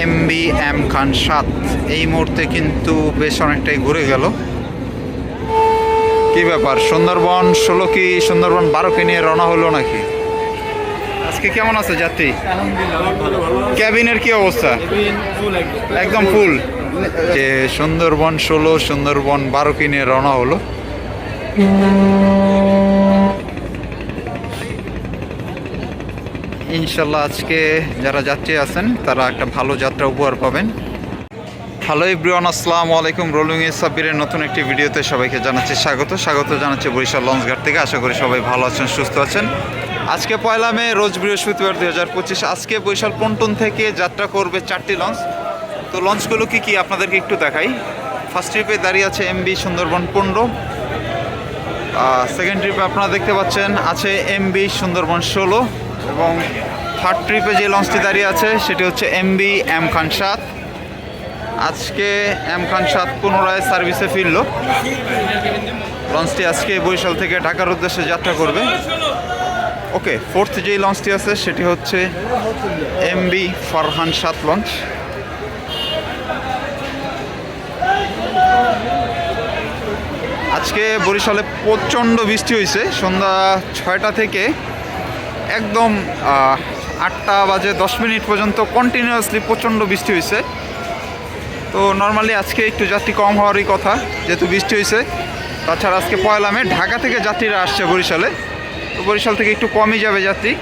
M B M খান সাত এই মুহূর্তে কিন্তু বেশ অনেকটাই ঘুরে গেল। কি ব্যাপার? সুন্দরবন ষোলো কি সুন্দরবন বারো কে নিয়ে রওনা হলো নাকি? আজকে কেমন আছে যাত্রী? ক্যাবিনের কি অবস্থা? একদম। ফুল যে সুন্দরবন ষোলো সুন্দরবন বারো কি নিয়ে রওনা হলো। ইনশাল্লাহ আজকে যারা যাত্রী আছেন, তারা একটা ভালো যাত্রা উপহার পাবেন। হ্যালো ইব্রিয়ান আসসালামু আলাইকুম। রোলিং সাব্বিরের নতুন একটি ভিডিওতে সবাইকে জানাচ্ছি স্বাগত। স্বাগত জানাচ্ছি বরিশাল লঞ্চঘাট থেকে। আশা করি সবাই ভালো আছেন, সুস্থ আছেন। আজকে পয়লা মে, রোজ বৃহস্পতিবার দুই হাজার পঁচিশ। আজকে বরিশাল পন্টন থেকে যাত্রা করবে চারটি লঞ্চ। তো লঞ্চগুলো কি কি আপনাদেরকে একটু দেখাই। ফার্স্ট ট্রিপে দাঁড়িয়ে আছে এমবি সুন্দরবন পনেরো। সেকেন্ড ট্রিপে আপনারা দেখতে পাচ্ছেন, আছে এমবি সুন্দরবন ষোলো। এবং থার্ড ট্রিপে যে লঞ্চটি দাঁড়িয়ে আছে, সেটি হচ্ছে এমবি এম খান সাত আজকে এম খান সাত পুনরায় সার্ভিসে ফিরল। লঞ্চটি আজকে বরিশাল থেকে ঢাকার উদ্দেশ্যে যাত্রা করবে। ওকে ফোর্থ যেই লঞ্চটি আছে, সেটি হচ্ছে এমবি ফারহান সাত লঞ্চ আজকে বরিশালে প্রচণ্ড বৃষ্টি হয়েছে। সন্ধ্যা ছয়টা থেকে একদম আটটা বাজে দশ মিনিট পর্যন্ত কন্টিনিউয়াসলি প্রচণ্ড বৃষ্টি হয়েছে। তো নর্মালি আজকে একটু যাত্রী কম হওয়ারই কথা, যেহেতু বৃষ্টি হয়েছে। তাছাড়া আজকে পয়লা মে, ঢাকা থেকে যাত্রীরা আসছে বরিশালে। তো বরিশাল থেকে একটু কমই যাবে যাত্রী।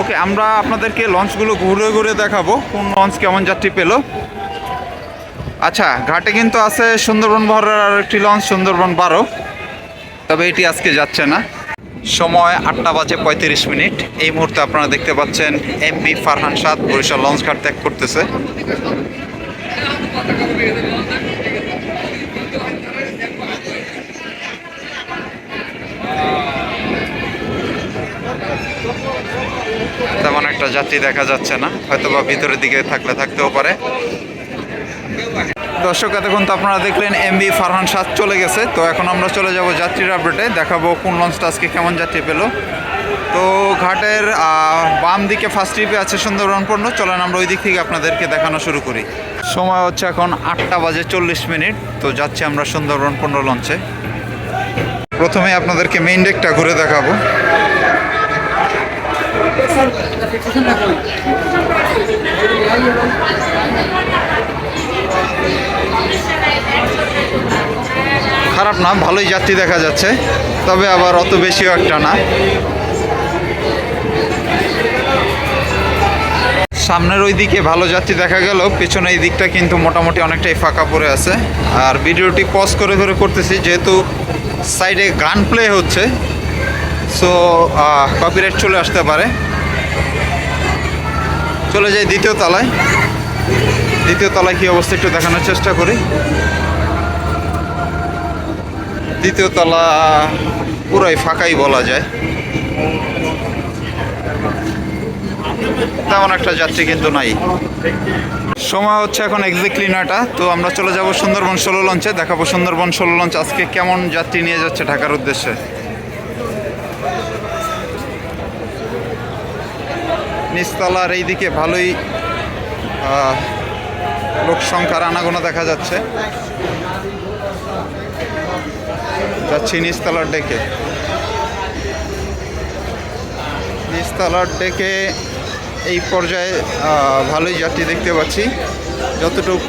ওকে, আমরা আপনাদেরকে লঞ্চগুলো ঘুরে ঘুরে দেখাবো, কোন লঞ্চ কেমন যাত্রী পেল। আচ্ছা ঘাটে কিন্তু আছে সুন্দরবন ভরের আর একটি লঞ্চ, সুন্দরবন বারো। তবে এটি আজকে যাচ্ছে না। সময় আটটা বাজে পঁয়ত্রিশ মিনিট। এই মুহূর্তে আপনারা দেখতে পাচ্ছেন এমপি ফারহান সাদ বরিশাল লঞ্চ ঘাট ত্যাগ করতেছে। তেমন একটা যাত্রী দেখা যাচ্ছে না। হয়তো বা ভিতরের দিকে থাকলে থাকতেও পারে। দর্শক, এতক্ষণ তো আপনারা দেখলেন এমবি ফারহান সাত চলে গেছে। তো এখন আমরা চলে যাব যাত্রীর আপডেটে দেখাবো কোন লঞ্চটা আজকে কেমন যাত্রী পেল। তো ঘাটের বাম দিকে ফার্স্ট ট্রিপে আছে সুন্দরবন পণ্য। চলেন আমরা ওই দিক থেকে আপনাদেরকে দেখানো শুরু করি। সময় হচ্ছে এখন আটটা বাজে চল্লিশ মিনিট। তো যাচ্ছি আমরা সুন্দরবন পণ্য লঞ্চে। প্রথমে আপনাদেরকে মেইন ডেকটা ঘুরে দেখাবো। খারাপ না, ভালোই যাত্রী দেখা যাচ্ছে, তবে আবার অত বেশিও একটা না। সামনের ওই দিকে ভালো যাত্রী দেখা গেল, পেছনে এই দিকটা কিন্তু মোটামুটি অনেকটাই ফাঁকা পড়ে আছে। আর ভিডিওটি পজ করে করে করতেছি, যেহেতু সাইডে গান প্লে হচ্ছে সো কপিরাইট চলে আসতে পারে। চলে যাই দ্বিতীয় তলায়। দ্বিতীয় তলায় কী অবস্থা একটু দেখানোর চেষ্টা করি। দ্বিতীয় তলা পুরাই ফাঁকাই বলা যায়। তেমন একটা যাত্রী কিন্তু নাই। সময় হচ্ছে এখন এক্স্যাক্টলি নয়টা, তো আমরা চলে যাব সুন্দরবন ষোলো লঞ্চে, দেখাবো সুন্দরবন ষোলো লঞ্চ আজকে কেমন যাত্রী নিয়ে যাচ্ছে ঢাকার উদ্দেশ্যে। নিচতলার এইদিকে ভালোই লোক সংখ্যার আনাগোনা দেখা যাচ্ছে। যাচ্ছি নিচতলার ডেকে। নিচতলার ডেকে এই পর্যায়ে ভালোই যাত্রী দেখতে পাচ্ছি। যতটুকু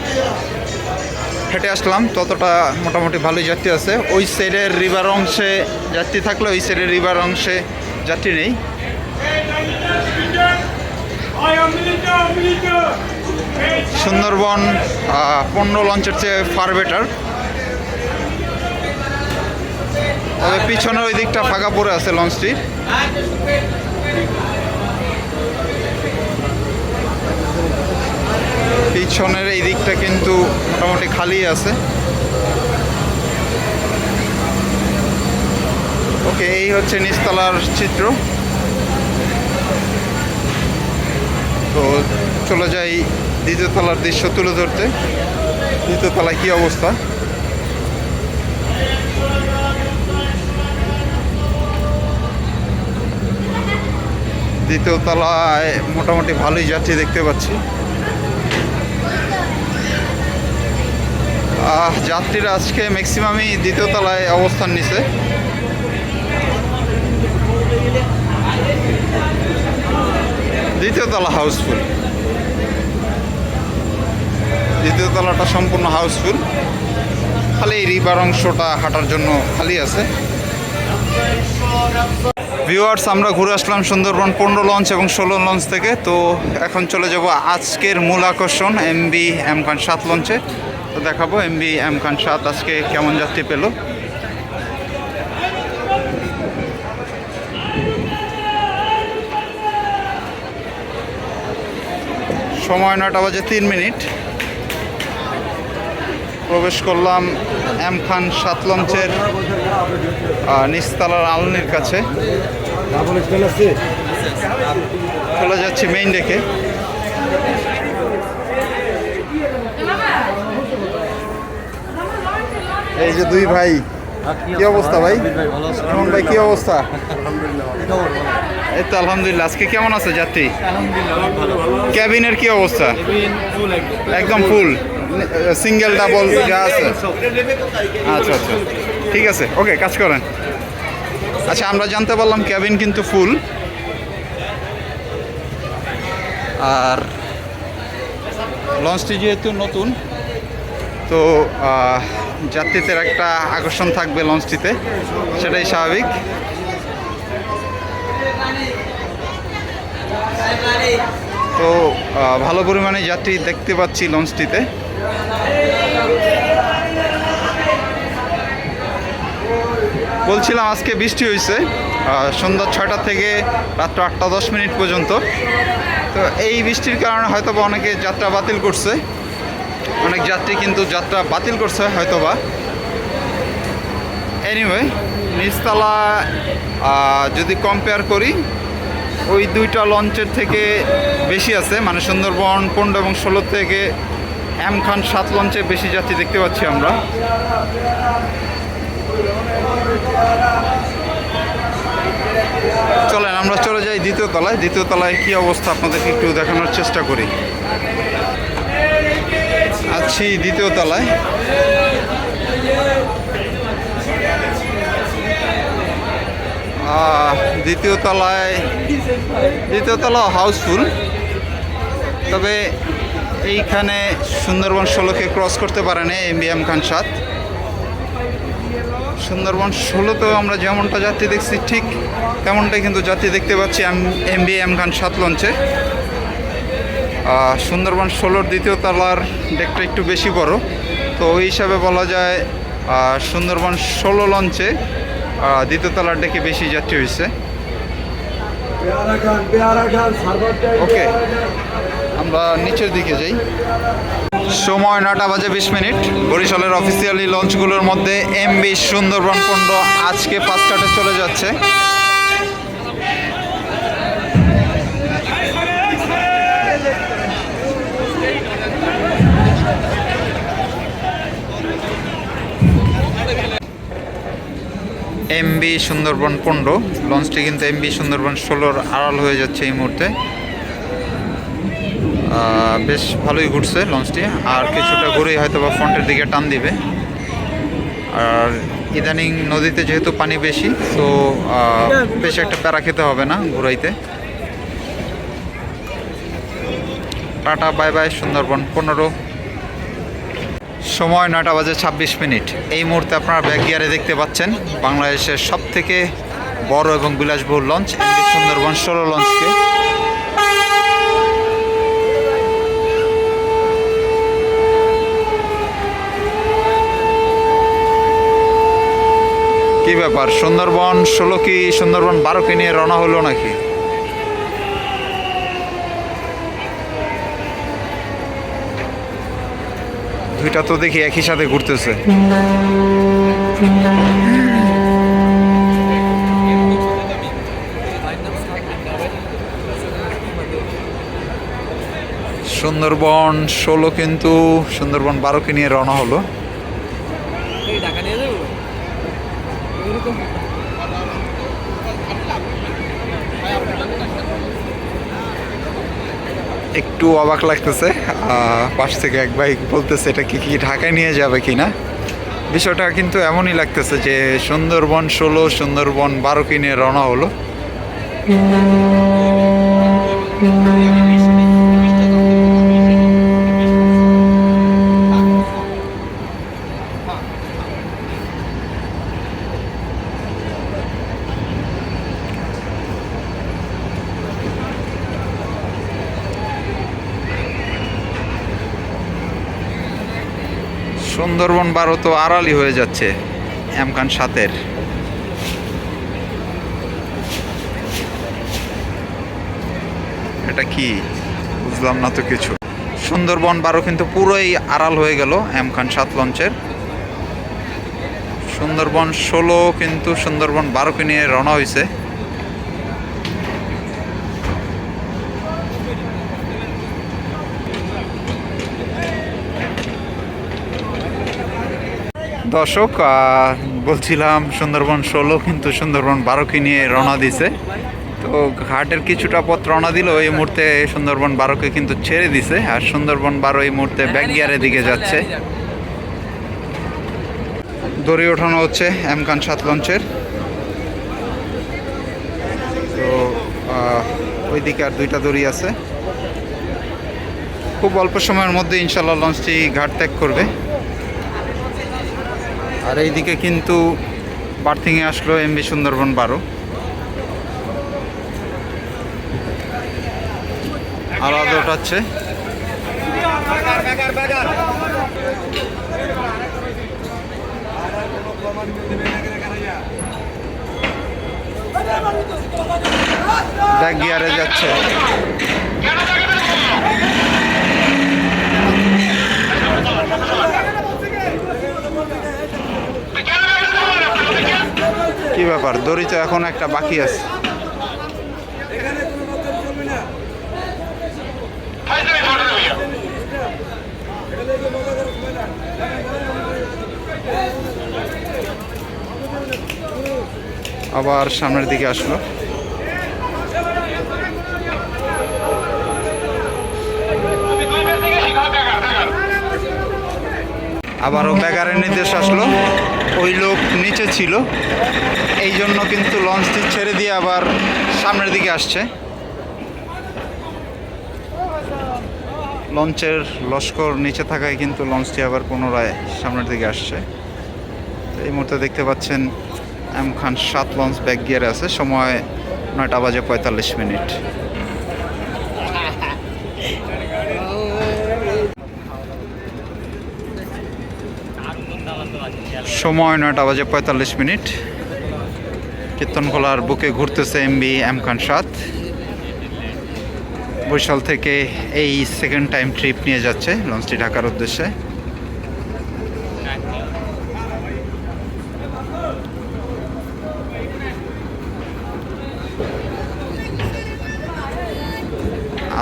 হেঁটে আসলাম, ততটা মোটামুটি ভালোই যাত্রী আছে। ওই সাইডের রিভার অংশে যাত্রী থাকলে ওই সাইডের রিভার অংশে যাত্রী নেই। সুন্দরবন পণ্য লঞ্চের চেয়ে ফার বেটার তবে পিছনের ওই দিকটা ফাঁকা পড়ে আছে লঞ্চটি পিছনের এই দিকটা কিন্তু মোটামুটি খালি আছে। ওকে, এই হচ্ছে নিচতলার চিত্র। তো চলে যাই দ্বিতীয় তলার দৃশ্য তুলে ধরতে। দ্বিতীয় তলায় কী অবস্থা? দ্বিতীয় তলায় মোটামুটি ভালোই যাত্রী দেখতে পাচ্ছি। যাত্রীরা আজকে ম্যাক্সিমামই দ্বিতীয় তলায় অবস্থান নিছে। দ্বিতীয় তলা হাউসফুল দ্বিতীয় তলাটা সম্পূর্ণ হাউসফুল খালি রিভার অংশটা হাঁটার জন্য খালি আছে। ভিউয়ার্স আমরা ঘুরে আসলাম সুন্দরবন পনেরো লঞ্চ এবং ষোলো লঞ্চ থেকে। তো এখন চলে যাব আজকের মূল আকর্ষণ এমবি এম খান সাত লঞ্চে তো দেখাবো এমবি এম খান সাত আজকে কেমন যাত্রী পেল। সময় নটা বাজে তিন মিনিট। প্রবেশ করলাম এম খান সাত লঞ্চের নিচতলার আলনির কাছে। চলে যাচ্ছি মেইন ডেকে এই যে দুই ভাই কি অবস্থা ভাই? সুমন ভাই কি অবস্থা? এই তো আলহামদুলিল্লাহ আজকে কেমন আছে যাত্রী? ক্যাবিনের কি অবস্থা? একদম। ফুল সিঙ্গেল ডাবল যা আছে। আচ্ছা আচ্ছা। ঠিক আছে ওকে কাজ করেন। আচ্ছা আমরা জানতে পারলাম ক্যাবিন কিন্তু ফুল। আর লঞ্চটি যেহেতু নতুন তো যাত্রীদের একটা আকর্ষণ থাকবে লঞ্চটিতে সেটাই স্বাভাবিক। তো ভালো পরিমাণে যাত্রী দেখতে পাচ্ছি লঞ্চটিতে। বলছিলাম আজকে বৃষ্টি হয়েছে সন্ধ্যা ছয়টা থেকে রাত্র আটটা দশ মিনিট পর্যন্ত। তো এই বৃষ্টির কারণে হয়তো বা অনেকে যাত্রা বাতিল করছে। অনেক যাত্রী কিন্তু যাত্রা বাতিল করছে হয়তোবা। এনিওয়ে নিচতলা যদি কম্পেয়ার করি, ওই দুইটা লঞ্চের থেকে বেশি আছে মানে সুন্দরবন, পনেরো এবং ষোলো থেকে এম খান সাত লঞ্চে বেশি যাত্রী দেখতে পাচ্ছি আমরা। চলেন, আমরা চলে যাই দ্বিতীয় তলায়। দ্বিতীয় তলায় কী অবস্থা আপনাদেরকে একটু দেখানোর চেষ্টা করি। আছি দ্বিতীয় তলায়। দ্বিতীয় তলায়, দ্বিতীয় তলা হাউসফুল। তবে এইখানে সুন্দরবন ষোলোকে ক্রস করতে পারে না এম বি এম খান সাত সুন্দরবন ষোলোতেও আমরা যেমনটা যাত্রী দেখছি ঠিক তেমনটাই কিন্তু যাত্রী দেখতে পাচ্ছি এম বি এম খান সাত লঞ্চে। সুন্দরবন ষোলোর দ্বিতীয় তলার ডেকটা একটু বেশি বড়। তো ওই হিসাবে বলা যায় সুন্দরবন ষোলো লঞ্চে দ্বিতীয় তলার ডেকে বেশি যাত্রী হয়েছে। ওকে আমরা নিচের দিকে যাই। সময় নটা বাজে বিশ মিনিট। বরিশালের অফিসিয়ালি লঞ্চগুলোর মধ্যে এম এমবি সুন্দরবন পনেরো আজকে পাঁচটাতে চলে যাচ্ছে। এমবি সুন্দরবন পনেরো লঞ্চটি কিন্তু এমবি সুন্দরবন ষোলোর আড়াল হয়ে যাচ্ছে এই মুহূর্তে। বেশ ভালোই ঘুরছে লঞ্চটি। আর কিছুটা ঘুরেই হয়তো বা ফ্রন্টের দিকে টান দিবে। আর ইদানিং নদীতে যেহেতু পানি বেশি, তো বেশি একটা প্যারা খেতে হবে না ঘুরাইতে। টাটা, বাই বাই, সুন্দরবন পনেরো। সময় নটা বাজে ছাব্বিশ মিনিট। এই মুহূর্তে আপনারা ব্যাক গিয়ারে দেখতে পাচ্ছেন বাংলাদেশের সব থেকে বড় এবং বিলাসবহুল লঞ্চ সুন্দরবন ষোলো লঞ্চকে। কি ব্যাপার? সুন্দরবন ষোলো কি সুন্দরবন বারোকে নিয়ে রওনা হলো নাকি? দুইটা তো দেখি একই সাথে ঘুরতেছে। সুন্দরবন ষোলো কিন্তু সুন্দরবন বারোকে নিয়ে রওনা হলো। একটু অবাক লাগতেছে পাশ থেকে এক ভাই বলতেছে, এটা কি কি ঢাকায় নিয়ে যাবে কি না বিষয়টা কিন্তু এমনই লাগতেছে যে সুন্দরবন ষোলো, সুন্দরবন বারো কিনে রওনা হলো। সুন্দরবন বারো তো আড়ালি হয়ে যাচ্ছে এমকান সাতের। এটা কি? বুঝলাম না তো কিছু। সুন্দরবন বারো কিন্তু পুরোই আড়াল হয়ে গেল, এম খান সাত লঞ্চের। সুন্দরবন ষোলো কিন্তু সুন্দরবন বারোকে নিয়ে রওনা হয়েছে দর্শক বলছিলাম সুন্দরবন ষোলো কিন্তু সুন্দরবন বারোকে নিয়ে রওনা দিছে। তো ঘাটের কিছুটা পথ রওনা দিল এই মুহূর্তে সুন্দরবন বারোকে কিন্তু ছেড়ে দিছে। আর সুন্দরবন বারো এই মুহূর্তে ব্যাক গিয়ারের দিকে যাচ্ছে। দড়ি ওঠানো হচ্ছে এম খান সাত লঞ্চের তো আহ, ওইদিকে আর দুইটা দড়ি আছে। খুব অল্প সময়ের মধ্যে ইনশাল্লাহ লঞ্চটি ঘাট ত্যাগ করবে। আর এইদিকে কিন্তু বার্থিংয়ে আসলো এমবি সুন্দরবন বারো। আলাদা ওঠাচ্ছে ব্যাক গিয়ারে যাচ্ছে। কি ব্যাপার? দড়ি তো এখন একটা বাকি আছে। আবার সামনের দিকে আসলো। আবারও ব্যাগারের নির্দেশ আসলো। ওই লোক নিচে ছিল। এই জন্য কিন্তু লঞ্চটি ছেড়ে দিয়ে আবার সামনের দিকে আসছে। লঞ্চের লস্কর নিচে থাকায় কিন্তু লঞ্চটি আবার পুনরায় সামনের দিকে আসছে। এই মুহূর্তে দেখতে পাচ্ছেন এম খান সাত লঞ্চ ব্যাক গিয়ারে আছে। সময় নয়টা বাজে পঁয়তাল্লিশ মিনিট। সময় নয়টা বাজে পঁয়তাল্লিশ মিনিট। কীর্তনখোলার বুকে ঘুরতেছে এমবি এম খান সাত বরিশাল থেকে এই সেকেন্ড টাইম ট্রিপ নিয়ে যাচ্ছে লঞ্চটি ঢাকার উদ্দেশ্যে।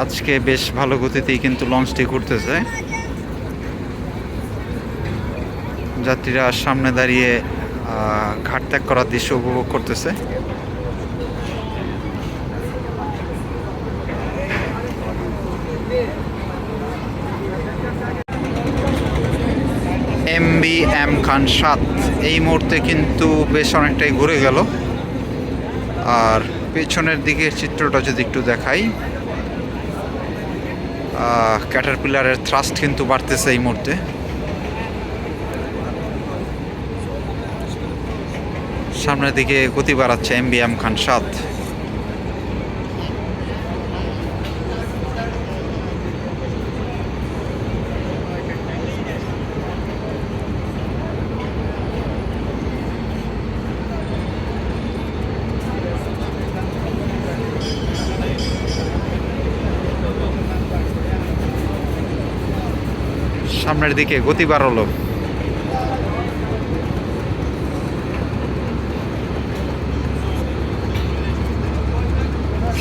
আজকে বেশ ভালো গতিতেই কিন্তু লঞ্চটি ঘুরতেছে। যাত্রীরা সামনে দাঁড়িয়ে ঘাট ত্যাগ করার দৃশ্য উপভোগ করতেছে। এম বি এম খান সাত, এই মুহূর্তে কিন্তু বেশ অনেকটাই ঘুরে গেল। আর পেছনের দিকের চিত্রটা যদি একটু দেখাই ক্যাটারপিলারের থ্রাস্ট কিন্তু বাড়তেছে এই মুহূর্তে। সামনের দিকে গতি বাড়াচ্ছে এম বি এম খান সাত সামনের দিকে গতি বাড়ালো।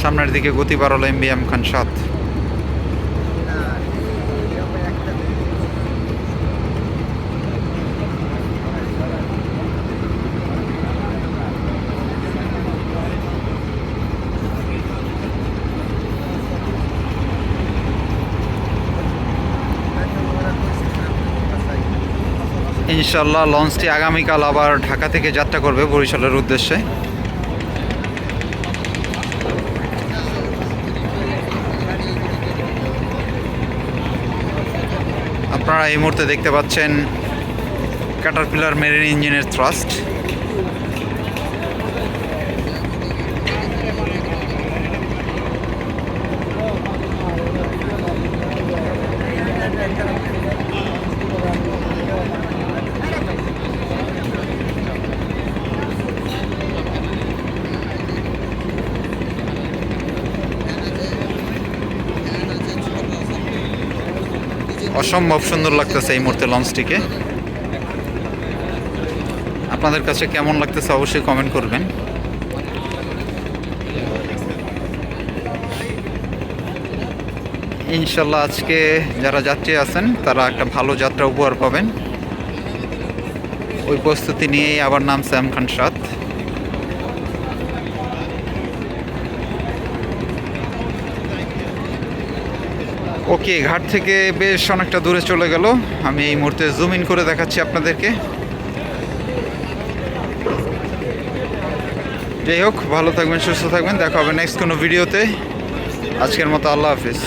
সামনের দিকে গতি বাড়ালো এম বি এম খান সাত ইনশাল্লাহ লঞ্চটি আগামীকাল আবার ঢাকা থেকে যাত্রা করবে বরিশালের উদ্দেশ্যে। আপনারা এই মুহূর্তে দেখতে পাচ্ছেন ক্যাটারপিলার মেরিন ইঞ্জিনের থ্রাস্ট অসম্ভব সুন্দর লাগতেছে এই মুহূর্তে লঞ্চটিকে। আপনাদের কাছে কেমন লাগতেছে অবশ্যই কমেন্ট করবেন। ইনশাল্লাহ আজকে যারা যাত্রী আছেন, তারা একটা ভালো যাত্রা উপহার পাবেন। ওই প্রস্তুতি নিয়েই আবার নাম শ্যাম খান সাত। ওকে, ঘাট থেকে বেশ অনেকটা দূরে চলে গেল। আমি এই মুহূর্তে জুম ইন করে দেখাচ্ছি আপনাদেরকে। যাই হোক, ভালো থাকবেন, সুস্থ থাকবেন। দেখা হবে নেক্সট কোনো ভিডিওতে আজকের মতো আল্লাহ হাফিজ।